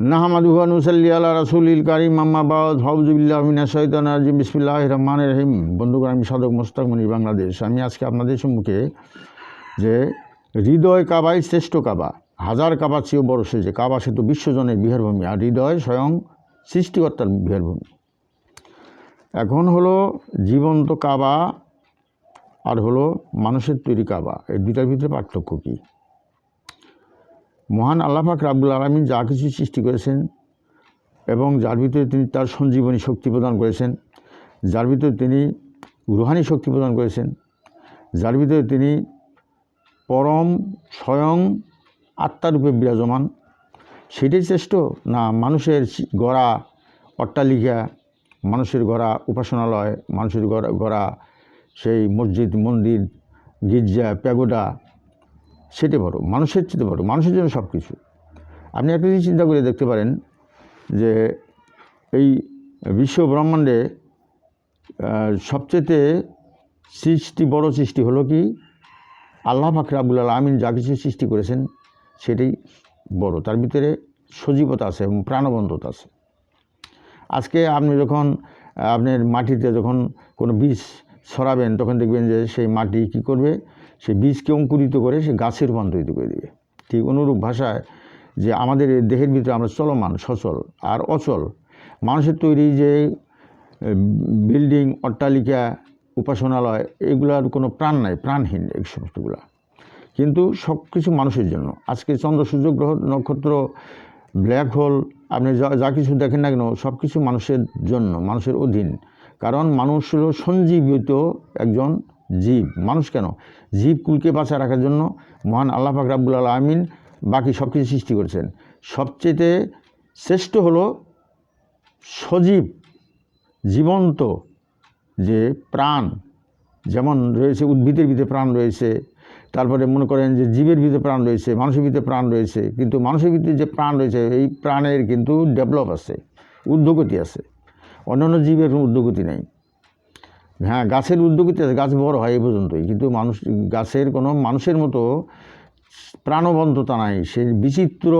নাহমাদুহা আল্লাহ রাসুলিল কারিম মাম্মা বাউদ হাউজুবিল্লাহ মিনা সৈতান রাজিম। বিসমিল্লাহ রহমান রহিম। বন্ধুগণ, আমি সাধক মোস্তাক মনি বাংলাদেশ। আমি আজকে আপনাদের সম্মুখে যে হৃদয় কাবাই শ্রেষ্ঠ কাবা, হাজার কাবা চেয়েও বড় সে যে কাবা, সে তো বিশ্বজনের বিহারভূমি আর হৃদয় স্বয়ং সৃষ্টিকর্তার বিহারভূমি এখন হলো জীবন্ত কাবা আর হলো মানুষের তৈরি কাবা। এই দুটার ভিতরে পার্থক্য কী? মহান আল্লাহাক রাব্বুল আলমিন যা কিছু সৃষ্টি করেছেন এবং যার ভিতরে তিনি তার সঞ্জীবনী শক্তি প্রদান করেছেন, যার ভিতরে তিনি রুহানি শক্তি প্রদান করেছেন, যার ভিতরে তিনি পরম, স্বয়ং আত্মারূপে বিরাজমান। সেটাই শ্রেষ্ঠ? না, মানুষের গড়া অট্টালিকা, মানুষের গড়া উপাসনালয়, মানুষের গড়া গড়া সেই মসজিদ, মন্দির, গির্জা, প্যাগোডা সেটা বড়, মানুষের চেয়ে বড়, মানুষের জন্য সব কিছু আপনি একটা জিনিস চিন্তা করে দেখতে পারেন যে এই বিশ্ব ব্রহ্মাণ্ডে সবচেয়ে সৃষ্টি, বড় সৃষ্টি হলো কি? আল্লাহ ফাকরাবুল আমিন যা কিছু সৃষ্টি করেছেন সেটাই বড়। তার ভিতরে সজীবতা আছে এবং প্রাণবন্ধতা আছে। আজকে আপনি যখন, আপনার মাটিতে যখন কোনো বীজ ছড়াবেন, তখন দেখবেন যে সেই মাটি কি করবে? সে বীজকে অঙ্কুরিত করে সে গাছে রূপান্তরিত করে দেবে। ঠিক অনুরূপ ভাষায় যে আমাদের দেহের ভিতরে আমরা চলমান, সচল আর অচল। মানুষের তৈরি যে বিল্ডিং, অট্টালিকা, উপাসনালয়, এগুলার কোনো প্রাণ নাই, প্রাণহীন এই সমস্তগুলা। কিন্তু সব কিছু মানুষের জন্য। আজকে চন্দ্র, সূর্য, গ্রহ, নক্ষত্র ব্ল্যাক হোল আপনি যা যা কিছু দেখেন না কেন সব কিছু মানুষের জন্য, মানুষের অধীন। কারণ মানুষ হল সঞ্জীবিত একজন জীব, মানুষ কেন? জীব কুলকে বাঁচা রাখার জন্য মহান আল্লাহ পাক রাব্বুল আলমিন বাকি সব কিছু সৃষ্টি করেছেন। সবচেয়ে শ্রেষ্ঠ হলো সজীব, জীবন্ত যে প্রাণ, যেমন রয়েছে উদ্ভিদের ভিতরে প্রাণ রয়েছে, তারপরে মনে করেন যে জীবের ভিতরে প্রাণ রয়েছে, মানুষের ভিতরে প্রাণ রয়েছে, কিন্তু মানুষের ভিতরে যে প্রাণ রয়েছে, এই প্রাণের কিন্তু ডেভেলপ আছে, ঊর্ধ্বগতি আছে। অন্যান্য জীবের কোনো ঊর্ধ্বগতি নেই। হ্যাঁ গাছের উদ্যোগিতা গাছ বড় হয় এই পর্যন্তই। কিন্তু মানুষ, গাছের কোনো মানুষের মতো প্রাণবন্ততা নাই। সে বিচিত্র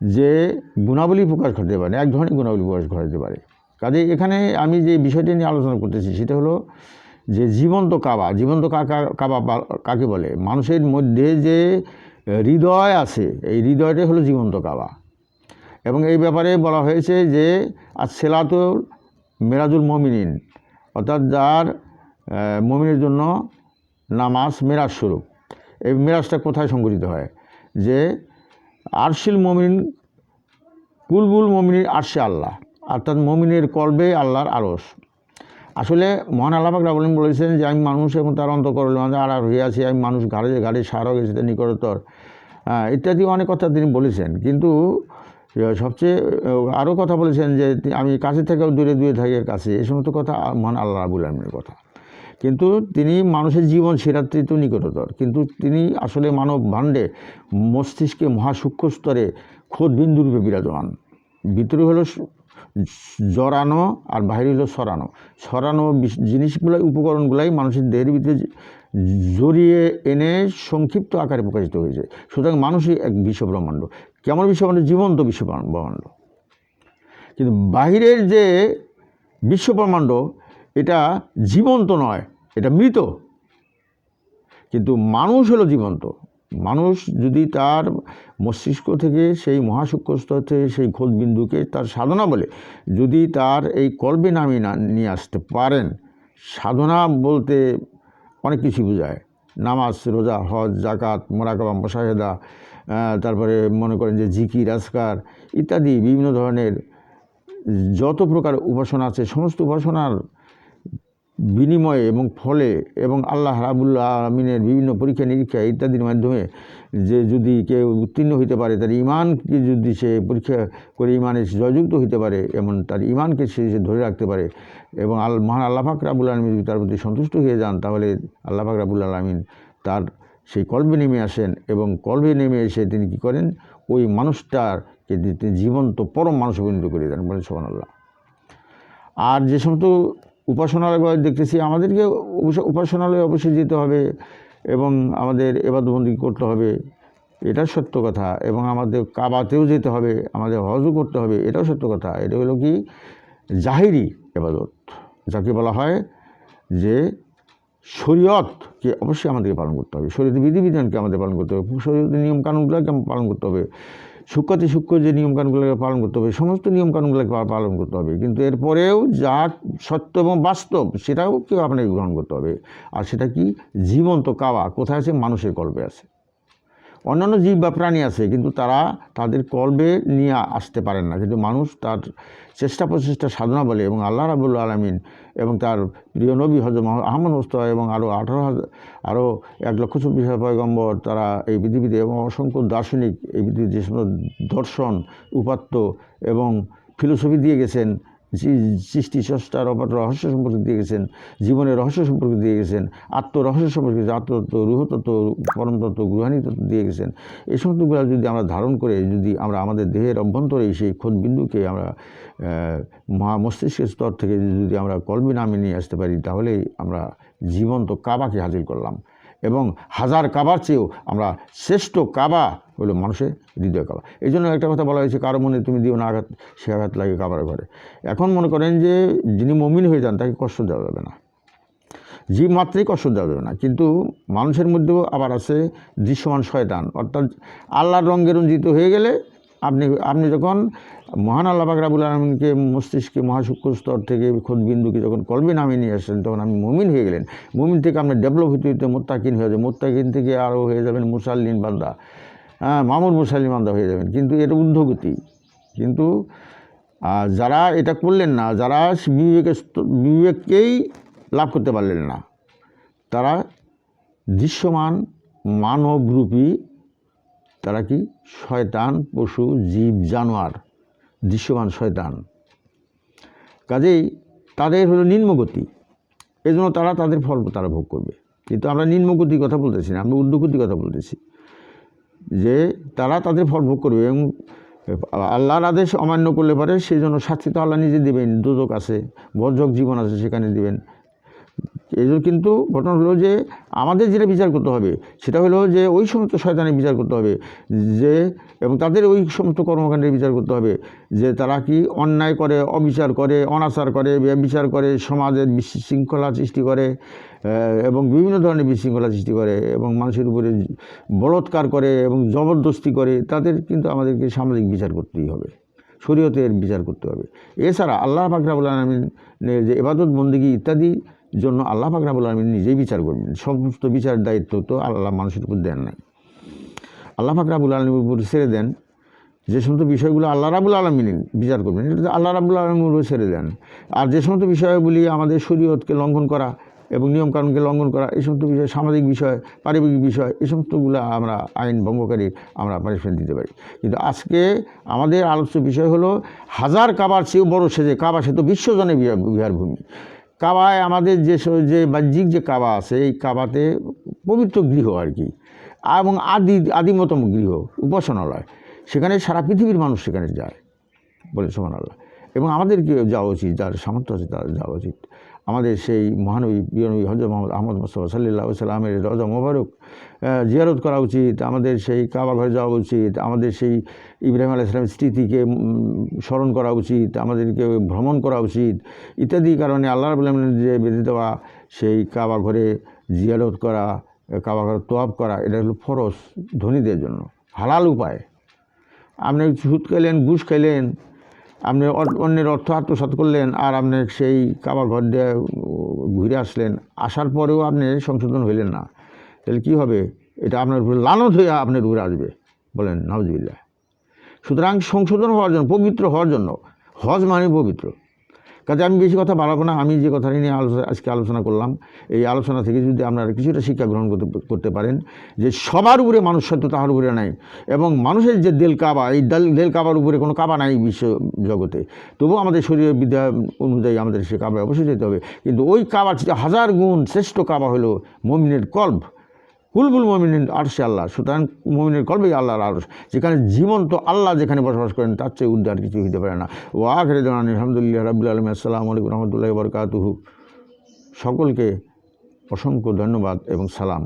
যে গুণাবলী প্রকাশ ঘটাতে পারে, এক ধরনের গুণাবলী প্রকাশ ঘটাতে পারে। কাজে এখানে আমি যে বিষয়টি নিয়ে আলোচনা করতেছি, সেটা হলো যে জীবন্ত কাবা জীবন্ত কাবা কাকে বলে? মানুষের মধ্যে যে হৃদয় আছে, এই হৃদয়টাই হলো জীবন্ত কাবা। এবং এই ব্যাপারে বলা হয়েছে যে আর সেলাতুল মেরাজুল মমিনিন অর্থাৎ যার মমিনের জন্য নামাজ মেরাজ স্বরূপ এই মেরাজটা কোথায় সংগঠিত হয়? যে আরশিল মমিন কুলবুল মমিনের আরশে আল্লাহ, অর্থাৎ মমিনের কলবে আল্লাহর আরস আসলে মহান আল্লাহ রাবলিন বলেছেন যে, আমি মানুষ এবং তার অন্তকরণ আর আর আছি, আমি মানুষ ঘাড়ে ঘাড়ে সারও গেছে তার নিকটতর। ইত্যাদি অনেক কথা তিনি বলেছেন। কিন্তু সবচেয়ে আরও কথা বলেছেন যে, আমি কাছে থেকেও দূরে দূরে থাকি কাছে এই সমস্ত কথা মহান আল্লাহ রাবুল আলমের কথা। কিন্তু তিনি মানুষের জীবন সেরাত্রিত নিকটতর, কিন্তু তিনি আসলে মানব ভাণ্ডে মস্তিষ্কে মহাসূক্ষ্ম স্তরে খোদ বিন্দুরূপে বিরাজমান। ভিতরে হলো জড়ানো আর বাইরে হলো সরানো। সরানো জিনিসগুলাই, উপকরণগুলাই মানুষের দেহের ভিতরে জড়িয়ে এনে সংক্ষিপ্ত আকারে প্রকাশিত হয়েছে। সুতরাং মানুষই এক বিশ্ব ব্রহ্মাণ্ড কেমন বিশ্ব ব্রহ্মাণ্ড জীবন্ত বিশ্ব ব্রহ্মাণ্ড কিন্তু বাহিরের যে বিশ্ব ব্রহ্মাণ্ড এটা জীবন্ত নয়, এটা মৃত। কিন্তু মানুষ হলো জীবন্ত। মানুষ যদি তার মস্তিষ্ক থেকে সেই মহাসূক্ষ্ম স্তর থেকে সেই খোঁজবিন্দুকে তার সাধনা বলে, যদি তার এই কল্পে নামিয়ে না, নিয়ে আসতে পারেন, সাধনা বলতে অনেক কিছু বোঝায়। নামাজ, রোজা, হজ জাকাত মোরাকাবা মোশাহেদা তারপরে মনে করেন যে জিকির, আজকার ইত্যাদি বিভিন্ন ধরনের যত প্রকার উপাসনা আছে, সমস্ত উপাসনার বিনিময়ে এবং ফলে এবং আল্লাহ রাবুল্লাহ আমিনের বিভিন্ন পরীক্ষা নিরীক্ষা ইত্যাদির মাধ্যমে যে যদি কেউ উত্তীর্ণ হইতে পারে, তার ইমানকে যদি সে পরীক্ষা করে ইমানে জয়যুক্ত হইতে পারে এবং তার ইমানকে সে সে ধরে রাখতে পারে এবং আল, মহান আল্লাহ ফাক রাবুল আলমিন যদি তার প্রতি সন্তুষ্ট হয়ে যান, তাহলে আল্লাহ ফাক রাবুল আলমিন তার সেই কলবে নেমে আসেন এবং কলবে নেমে এসে তিনি কী করেন? ওই মানুষটারকে তিনি জীবন্ত পরম মানুষ পরিণত করে দেন বলেন সোহান আল্লাহ আর যে সমস্ত উপাসনালয় দেখতেছি, আমাদেরকে উপাসনালয়ে অবশ্যই যেতে হবে এবং আমাদের এবাদবন্দি করতে হবে। এটা সত্য কথা এবং আমাদের কাবাতেও যেতে হবে, আমাদের হজও করতে হবে, এটাও সত্য কথা। এটা হলো কি? জাহিরি এবাদত, যাকে বলা হয় যে শরীয়তকে অবশ্যই আমাদেরকে পালন করতে হবে। শরীয়ত বিধিবিধানকে আমাদের পালন করতে হবে শরীয়তের নিয়মকানুনগুলোকে পালন করতে হবে। সূক্ষ্মতে সূক্ষ্ম যে নিয়মকানুনগুলোকে পালন করতে হবে, সমস্ত নিয়মকানুনগুলোকে পালন করতে হবে। কিন্তু এরপরেও যা সত্য এবং বাস্তব, সেটাও কেউ আপনাকে গ্রহণ করতে হবে। আর সেটা কি? জীবন্ত কাওয়া কোথায় আছে? মানুষের কল্পে আছে। অন্যান্য জীব বা প্রাণী আছে, কিন্তু তারা তাদের কলবে নিয়ে আসতে পারেন না। কিন্তু মানুষ তার চেষ্টা প্রচেষ্টা সাধনা বলে এবং আল্লাহ রাবুল আলমিন এবং তার প্রিয় নবী হজরত আহমদ মুস্তফা এবং আরও আঠারো হাজার আরও এক লক্ষ চব্বিশ হাজার পয়গম্বর তারা এই পৃথিবীতে এবং অসংখ্য দার্শনিক এই পৃথিবীতে যে সমস্ত দর্শন, উপাত্ত এবং ফিলোসফি দিয়ে গেছেন সৃ- সৃষ্টি স্রষ্টার অপার রহস্য সম্পর্কে দিয়ে গেছেন, জীবনের রহস্য সম্পর্কে দিয়ে গেছেন, আত্মরহস্য সম্পর্কে আত্মতত্ত্ব, রুহতত্ত্ব, পরমতত্ত্ব গ্রহাণী তত্ত্ব দিয়ে গেছেন। এই সমস্তগুলো যদি আমরা ধারণ করে, যদি আমরা আমাদের দেহের অভ্যন্তরে সেই বিন্দুকে আমরা মহা মস্তিষ্কের স্তর থেকে যদি আমরা কলমি নামে নিয়ে আসতে পারি, তাহলেই আমরা জীবন্ত কাবাকে হাজির করলাম। এবং হাজার কাবার চেয়েও আমরা শ্রেষ্ঠ কাবা হলো মানুষের হৃদয় কাবা। এই জন্য একটা কথা বলা হয়েছে, কারও মনে তুমি দিও না আঘাত, সে আঘাত লাগে কাবার ঘরে। এখন মনে করেন যে যিনি মমিন হয়ে যান, তাকে কষ্ট দেওয়া যাবে না। জীব মাত্রেই কষ্ট দেওয়া যাবে না, কিন্তু মানুষের মধ্যেও আবার আছে দৃশ্যমান শয়তান। অর্থাৎ আল্লাহর রঙে রঞ্জিত হয়ে গেলে আপনি আপনি যখন মহান আল্লাহ বাকরাবুল আলমিনকে মস্তিষ্কে মহাসূক্ষ্ম স্তর থেকে বিন্দুকে যখন কলবে নামিয়ে নিয়ে আসলেন, তখন আপনি মুমিন হয়ে গেলেন। মুমিন থেকে আপনি ডেভেলপ হতে হতে মোত্তাকিন হয়ে যাবেন। মোত্তাকিন থেকে আরও হয়ে যাবেন মুসাল্লিন বান্দা। হ্যাঁ মামুর মুসাল্লিন বান্দা হয়ে যাবেন। কিন্তু এটা ঊর্ধ্বগতি। কিন্তু যারা এটা করলেন না, যারা বিবেকের বিবেককেই লাভ করতে পারলেন না, তারা দৃশ্যমান মানবরূপী তারা কি? শয়তান, পশু, জীব, জানোয়ার, দৃশ্যমান শয়তান। কাজেই তাদের হলো নিম্নগতি। এই জন্য তারা তাদের ফল তারা ভোগ করবে। কিন্তু আমরা নিম্নগতির কথা বলতেছি না, আমরা ঊর্ধ্বগতির কথা বলতেছি। যে তারা তাদের ফল ভোগ করবে এবং আল্লাহর আদেশ অমান্য করলে পারে সেই জন্য শাস্তি তো আল্লাহ নিজে দেবেন। দুদক আছে বর্জক জীবন আছে সেখানে দিবেন। এই কিন্তু ঘটনা হলো যে আমাদের যেটা বিচার করতে হবে, সেটা হলো যে ওই সমস্ত শয়তানের বিচার করতে হবে, যে এবং তাদের ওই সমস্ত কর্মকাণ্ডের বিচার করতে হবে, যে তারা কি অন্যায় করে, অবিচার করে, অনাচার করে বিচার করে, সমাজের বিশৃঙ্খলা সৃষ্টি করে এবং বিভিন্ন ধরনের বিশৃঙ্খলা সৃষ্টি করে, এবং মানুষের উপরে বলৎকার করে, এবং জবরদস্তি করে, তাদের কিন্তু আমাদেরকে সামাজিক বিচার করতেই হবে, শরীয়তের বিচার করতে হবে। এছাড়া আল্লাহ ফাকরাবুল আলমিনের যে এবাদত বন্দিগি ইত্যাদি জন্য আল্লাহ ফাকরাবুল আলমিন নিজেই বিচার করবেন। সমস্ত বিচার দায়িত্ব তো আল্লাহ মানুষের উপর দেন নাই। আল্লাহ ফাকরাবুল আলমীর উপর ছেড়ে দেন, যে সমস্ত বিষয়গুলো আল্লাহ রাবুল আলমিন বিচার করবেন, এটা আল্লাহ রাবুল আলমীর উপর ছেড়ে দেন। আর যে সমস্ত বিষয়গুলি আমাদের শরীয়তকে লঙ্ঘন করা এবং নিয়মকানুনকে লঙ্ঘন করা, এই সমস্ত বিষয়, সামাজিক বিষয়, পারিবারিক বিষয়, এই সমস্তগুলো আমরা আইন ভঙ্গকারী আমরা পানিশমেন্ট দিতে পারি। কিন্তু আজকে আমাদের আলোচ্য বিষয় হলো হাজার কাবার চেয়েও বড় সেজে, কাবা সে তো বিশ্বজনে বিহার ভূমি কাবায় আমাদের যে যে বাহ্যিক যে কাবা আছে, এই কাবাতে পবিত্র গৃহ আর কি। এবং আদি, আদিমতম গৃহ, উপাসনালয়। সেখানে সারা পৃথিবীর মানুষ সেখানে যায় বলে সোমান আল্লাহ এবং আমাদেরকে যাওয়া উচিত, যার সামর্থ্য আছে তার যাওয়া উচিত। আমাদের সেই মহানবী প্রিয়নবী হজরত মোহাম্মদ আহমদ মোস্তফা সাল্লাহ সাল্লামের রজা মোবারক জিয়ারত করা উচিত। আমাদের সেই কাবা ঘরে যাওয়া উচিত। আমাদের সেই ইব্রাহিম আলাহ ইসলামের স্মৃতিকে স্মরণ করা উচিত। আমাদেরকে ভ্রমণ করা উচিত। ইত্যাদি কারণে আল্লাহ রাবুল আলমিনের যে বেঁধে দেওয়া সেই কাবা ঘরে জিয়ারত করা, কাবা ঘরে তোয়াব করা, এটা হলো ফরজ ধনীদের জন্য। হালাল উপায়। আপনি সুদ খাইলেন, ঘুষ খাইলেন আপনি অন্যের অর্থ আত্মসাত করলেন আর আপনি সেই কাবা ঘর দিয়ে ঘুরে আসলেন। আসার পরেও আপনি সংশোধন হইলেন না। তাহলে কী হবে? এটা আপনার উপরে লানত হয়ে আপনার উপরে আসবে বলেন নওয়াজবিল্লা সুতরাং সংশোধন হওয়ার জন্য, পবিত্র হওয়ার জন্য, হজ মানে পবিত্র। কাজে আমি বেশি কথা বাড়াবো না, আমি যে কথাটি নিয়ে আলোচনা, আজকে আলোচনা করলাম, এই আলোচনা থেকে যদি আপনারা কিছুটা শিক্ষা গ্রহণ করতে করতে পারেন যে সবার উপরে মানুষ সত্য তাহার উপরে নাই এবং মানুষের যে দেল কাবা, এই দেল দেল কাবার উপরে কোনো কাবা নাই বিশ্ব জগতে। তবুও আমাদের শরীরের বিদ্যা অনুযায়ী আমাদের সে কাবায় অবশ্যই যেতে হবে। কিন্তু ওই কাবার হাজার গুণ শ্রেষ্ঠ কাবা হলো মমিনের কল্প। কুলবুল মমিনের আরশে আল্লাহ, সুতরাং মমিনের কলবেই আল্লাহর আরশ, যেখানে জীবন্ত আল্লাহ যেখানে বসবাস করেন, তার চেয়ে উদ্ধার কিছু হইতে পারে না। ও আখরে জানান আলহামদুলিল্লাহ রাবুল আলম আসসালামু আলাইকুম রহমতুল্লাহ বরকাতুহু। সকলকে অসংখ্য ধন্যবাদ এবং সালাম।